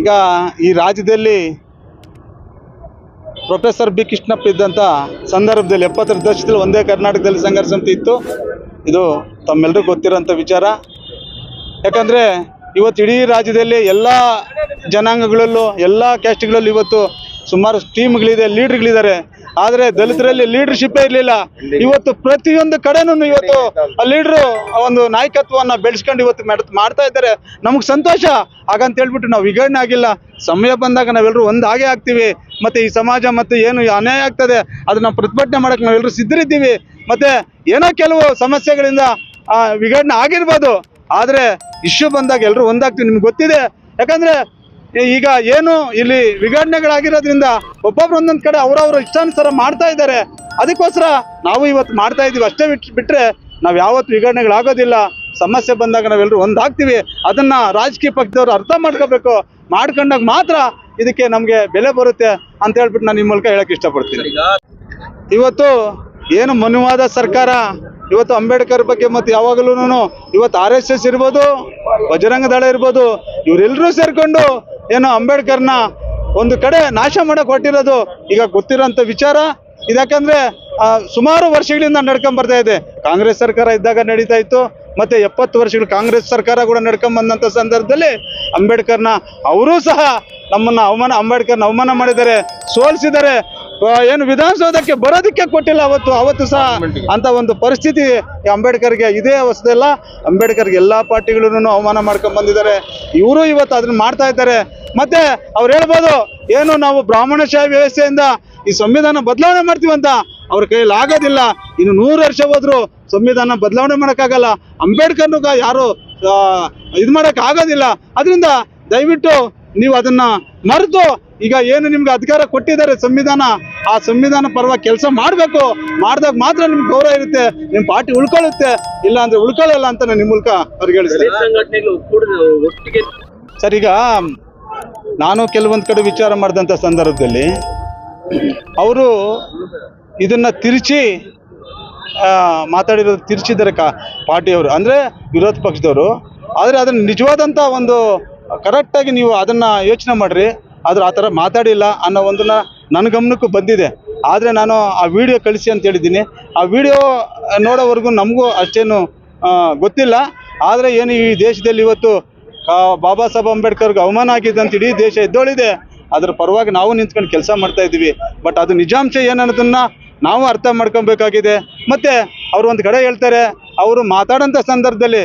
ಈಗ ಈ ರಾಜ್ಯದಲ್ಲಿ ಪ್ರೊಫೆಸರ್ ಬಿ ಕೃಷ್ಣಪ್ಪ ಇದ್ದಂಥ ಸಂದರ್ಭದಲ್ಲಿ ಎಪ್ಪತ್ತರ ದಶಕದಲ್ಲಿ ಒಂದೇ ಕರ್ನಾಟಕದಲ್ಲಿ ಸಂಘರ್ಷ ಅಂತ ಇತ್ತು. ಇದು ತಮ್ಮೆಲ್ಲರಿಗೂ ಗೊತ್ತಿರೋಂಥ ವಿಚಾರ. ಯಾಕಂದರೆ ಇವತ್ತು ಇಡೀ ರಾಜ್ಯದಲ್ಲಿ ಎಲ್ಲ ಜನಾಂಗಗಳಲ್ಲೂ, ಎಲ್ಲ ಕ್ಯಾಸ್ಟ್ಗಳಲ್ಲೂ ಇವತ್ತು ಸುಮಾರು ಟೀಮ್ಗಳಿದೆ ಲೀಡ್ರ್ಗಳಿದ್ದಾರೆ ಆದರೆ ದಲಿತರಲ್ಲಿ ಲೀಡರ್ಶಿಪ್ಪೇ ಇರಲಿಲ್ಲ. ಇವತ್ತು ಪ್ರತಿಯೊಂದು ಕಡೆನೂ ಇವತ್ತು ಲೀಡ್ರು ಒಂದು ನಾಯಕತ್ವವನ್ನು ಬೆಳೆಸ್ಕೊಂಡು ಇವತ್ತು ಮಾಡ್- ಮಾಡ್ತಾ ಇದ್ದಾರೆ. ನಮಗೆ ಸಂತೋಷ. ಹಾಗಂತ ಹೇಳ್ಬಿಟ್ಟು ನಾವು ವಿಗಡಣೆ ಆಗಿಲ್ಲ. ಸಮಯ ಬಂದಾಗ ನಾವೆಲ್ಲರೂ ಒಂದು ಹಾಗೆ ಆಗ್ತೀವಿ. ಮತ್ತೆ ಈ ಸಮಾಜ ಮತ್ತು ಏನು ಅನ್ಯಾಯ ಆಗ್ತದೆ, ಅದನ್ನ ಪ್ರತಿಭಟನೆ ಮಾಡೋಕೆ ನಾವೆಲ್ಲರೂ ಸಿದ್ಧರಿದ್ದೀವಿ. ಮತ್ತೆ ಏನೋ ಕೆಲವು ಸಮಸ್ಯೆಗಳಿಂದ ವಿಘಟನೆ ಆಗಿರ್ಬೋದು. ಆದರೆ ಇಶ್ಯೂ ಬಂದಾಗ ಎಲ್ಲರೂ ಒಂದಾಗ್ತೀವಿ. ನಿಮ್ಗೆ ಗೊತ್ತಿದೆ. ಯಾಕಂದರೆ ಈಗ ಏನು ಇಲ್ಲಿ ವಿಘಟನೆಗಳಾಗಿರೋದ್ರಿಂದ ಒಬ್ಬೊಬ್ರು ಒಂದೊಂದು ಕಡೆ ಅವರವರ ಇಷ್ಟಾನುಸಾರ ಮಾಡ್ತಾ ಇದ್ದಾರೆ. ಅದಕ್ಕೋಸ್ಕರ ನಾವು ಇವತ್ತು ಮಾಡ್ತಾ ಇದೀವಿ ಅಷ್ಟೇ ಬಿಟ್ಟು ಬಿಟ್ಟರೆ ನಾವು ಯಾವತ್ತು ವಿಘಟನೆಗಳಾಗೋದಿಲ್ಲ ಸಮಸ್ಯೆ ಬಂದಾಗ ನಾವೆಲ್ಲರೂ ಒಂದಾಗ್ತೀವಿ. ಅದನ್ನು ರಾಜಕೀಯ ಪಕ್ಷದವ್ರು ಅರ್ಥ ಮಾಡ್ಕೋಬೇಕು. ಮಾಡ್ಕೊಂಡಾಗ ಮಾತ್ರ ಇದಕ್ಕೆ ನಮಗೆ ಬೆಲೆ ಬರುತ್ತೆ ಅಂತ ಹೇಳ್ಬಿಟ್ಟು ನಾನು ನಿಮ್ಮ ಮೂಲಕ ಹೇಳಕ್ಕೆ ಇಷ್ಟಪಡ್ತೀನಿ. ಇವತ್ತು ಏನು ಮನುವಾದ ಸರ್ಕಾರ, ಇವತ್ತು ಅಂಬೇಡ್ಕರ್ ಬಗ್ಗೆ ಮತ್ತು ಯಾವಾಗಲೂ ಇವತ್ತು ಆರ್ ಎಸ್ ಎಸ್ ಇರ್ಬೋದು, ಬಜರಂಗ ದಳ ಇರ್ಬೋದು ಇವರೆಲ್ಲರೂ ಸೇರ್ಕೊಂಡು ಏನು ಅಂಬೇಡ್ಕರ್ನ ಒಂದು ಕಡೆ ನಾಶ ಮಾಡಕ್ ಹೊಟ್ಟಿರೋದು ಈಗ ಗೊತ್ತಿರೋಂಥ ವಿಚಾರ. ಇದಕ್ಕಂದ್ರೆ ಸುಮಾರು ವರ್ಷಗಳಿಂದ ನಡ್ಕೊಂಡ್ ಬರ್ತಾ ಇದೆ. ಕಾಂಗ್ರೆಸ್ ಸರ್ಕಾರ ಇದ್ದಾಗ ನಡೀತಾ ಇತ್ತು. ಮತ್ತೆ ಎಪ್ಪತ್ತು ವರ್ಷಗಳು ಕಾಂಗ್ರೆಸ್ ಸರ್ಕಾರ ಕೂಡ ನಡ್ಕೊಂಡ್ ಬಂದಂತ ಸಂದರ್ಭದಲ್ಲಿ ಅಂಬೇಡ್ಕರ್ನ, ಅವರೂ ಸಹ ನಮ್ಮನ್ನ ಅವಮಾನ, ಅಂಬೇಡ್ಕರ್ನ ಅವಮಾನ ಮಾಡಿದ್ದಾರೆ, ಸೋಲಿಸಿದ್ದಾರೆ. ಏನು ವಿಧಾನಸೌಧಕ್ಕೆ ಬರೋದಕ್ಕೆ ಕೊಟ್ಟಿಲ್ಲ ಅವತ್ತು. ಅವತ್ತು ಸಹ ಅಂತ ಒಂದು ಪರಿಸ್ಥಿತಿ ಅಂಬೇಡ್ಕರ್ಗೆ ಇದೇ ಹೊಸದಲ್ಲ ಅಂಬೇಡ್ಕರ್ಗೆ ಎಲ್ಲ ಪಾರ್ಟಿಗಳೂ ಅವಮಾನ ಮಾಡ್ಕೊಂಡು ಬಂದಿದ್ದಾರೆ. ಇವರು ಇವತ್ತು ಅದನ್ನ ಮಾಡ್ತಾ ಇದ್ದಾರೆ. ಮತ್ತೆ ಅವ್ರು ಹೇಳ್ಬೋದು ಏನು ನಾವು ಬ್ರಾಹ್ಮಣಶಾಹಿ ವ್ಯವಸ್ಥೆಯಿಂದ ಈ ಸಂವಿಧಾನ ಬದಲಾವಣೆ ಮಾಡ್ತೀವಿ ಅಂತ. ಅವ್ರ ಕೈಯಲ್ಲಿ ಆಗೋದಿಲ್ಲ. ಇನ್ನು ನೂರು ವರ್ಷ ಹೋದ್ರು ಸಂವಿಧಾನ ಬದಲಾವಣೆ ಮಾಡೋಕ್ಕಾಗಲ್ಲ. ಅಂಬೇಡ್ಕರ್ನು ಯಾರು ಇದು ಮಾಡೋಕ್ಕಾಗೋದಿಲ್ಲ ಅದರಿಂದ ದಯವಿಟ್ಟು ನೀವು ಅದನ್ನ ಮರೆತು ಈಗ ಏನು ನಿಮ್ಗೆ ಅಧಿಕಾರ ಕೊಟ್ಟಿದ್ದಾರೆ ಸಂವಿಧಾನ ಆ ಸಂವಿಧಾನ ಪರವಾಗಿ ಕೆಲಸ ಮಾಡಬೇಕು ಮಾಡಿದಾಗ ಮಾತ್ರ ನಿಮ್ಗೆ ಗೌರವ ಇರುತ್ತೆ ನಿಮ್ಮ ಪಾರ್ಟಿ ಉಳ್ಕೊಳ್ಳುತ್ತೆ ಇಲ್ಲ ಅಂದ್ರೆ ಉಳ್ಕೊಳ್ಳಲ್ಲ ಅಂತ ನಾನು ನಿಮ್ಮ ಮೂಲಕ ಅವ್ರಿಗೆ ಒಕ್ಕೂಡಿದ ಸರ್ ಈಗ ನಾನು ಕೆಲವೊಂದು ಕಡೆ ವಿಚಾರ ಮಾಡಿದಂಥ ಸಂದರ್ಭದಲ್ಲಿ ಅವರು ಇದನ್ನ ತಿರುಚಿ ಮಾತಾಡಿರೋದು ತಿರುಚಿದ್ದಾರೆ ಕಾ ಪಾರ್ಟಿಯವರು. ಅಂದರೆ ವಿರೋಧ ಪಕ್ಷದವರು. ಆದರೆ ಅದನ್ನು ನಿಜವಾದಂಥ ಒಂದು ಕರೆಕ್ಟಾಗಿ ನೀವು ಅದನ್ನು ಯೋಚನೆ ಮಾಡಿರಿ. ಆದ್ರೆ ಆ ಥರ ಮಾತಾಡಿಲ್ಲ ಅನ್ನೋ ಒಂದನ್ನ ನನ್ನ ಗಮನಕ್ಕೂ ಬಂದಿದೆ. ಆದರೆ ನಾನು ಆ ವಿಡಿಯೋ ಕಳಿಸಿ ಅಂತ ಹೇಳಿದ್ದೀನಿ. ಆ ವಿಡಿಯೋ ನೋಡೋವರೆಗೂ ನಮಗೂ ಅಷ್ಟೇನು ಗೊತ್ತಿಲ್ಲ. ಆದರೆ ಏನು ಈ ದೇಶದಲ್ಲಿ ಇವತ್ತು ಬಾಬಾ ಸಾಹೇಬ್ ಅಂಬೇಡ್ಕರ್ಗೆ ಅವಮಾನ ಆಗಿದೆ ಅಂತ ಇಡೀ ದೇಶ ಎದ್ದೋಳಿದೆ. ಅದ್ರ ಪರವಾಗಿ ನಾವು ನಿಂತ್ಕೊಂಡು ಕೆಲಸ ಮಾಡ್ತಾ ಇದ್ದೀವಿ. ಬಟ್ ಅದು ನಿಜಾಂಶ ಏನನ್ನೋದನ್ನ ನಾವು ಅರ್ಥ ಮಾಡ್ಕೊಬೇಕಾಗಿದೆ. ಮತ್ತೆ ಅವ್ರು ಒಂದು ಕಡೆ ಹೇಳ್ತಾರೆ, ಅವರು ಮಾತಾಡೋಂಥ ಸಂದರ್ಭದಲ್ಲಿ